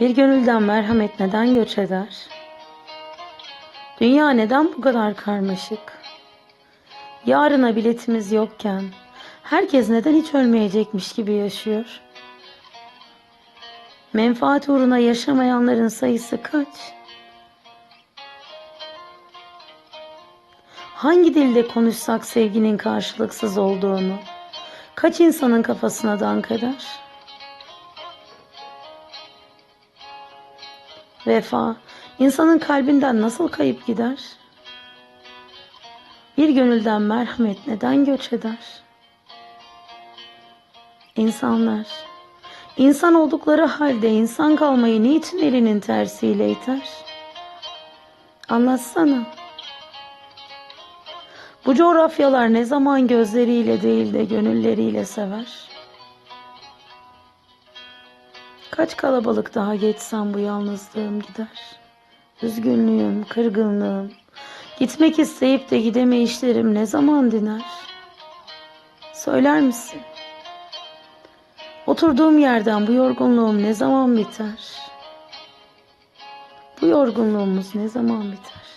Bir gönülden merhamet neden göç eder? Dünya neden bu kadar karmaşık? Yarına biletimiz yokken herkes neden hiç ölmeyecekmiş gibi yaşıyor? Menfaat uğruna yaşamayanların sayısı kaç? Hangi dilde konuşsak sevginin karşılıksız olduğunu, kaç insanın kafasına dank eder? Vefa, insanın kalbinden nasıl kayıp gider? Bir gönülden merhamet neden göç eder? İnsanlar, insan oldukları halde insan kalmayı niçin elinin tersiyle iter? Anlatsana. Bu coğrafyalar ne zaman gözleriyle değil de gönülleriyle sever? Kaç kalabalık daha geçsem bu yalnızlığım gider. Üzgünlüğüm, kırgınlığım, gitmek isteyip de gidemeyişlerim ne zaman diner? Söyler misin? Oturduğum yerden bu yorgunluğum ne zaman biter? Bu yorgunluğumuz ne zaman biter?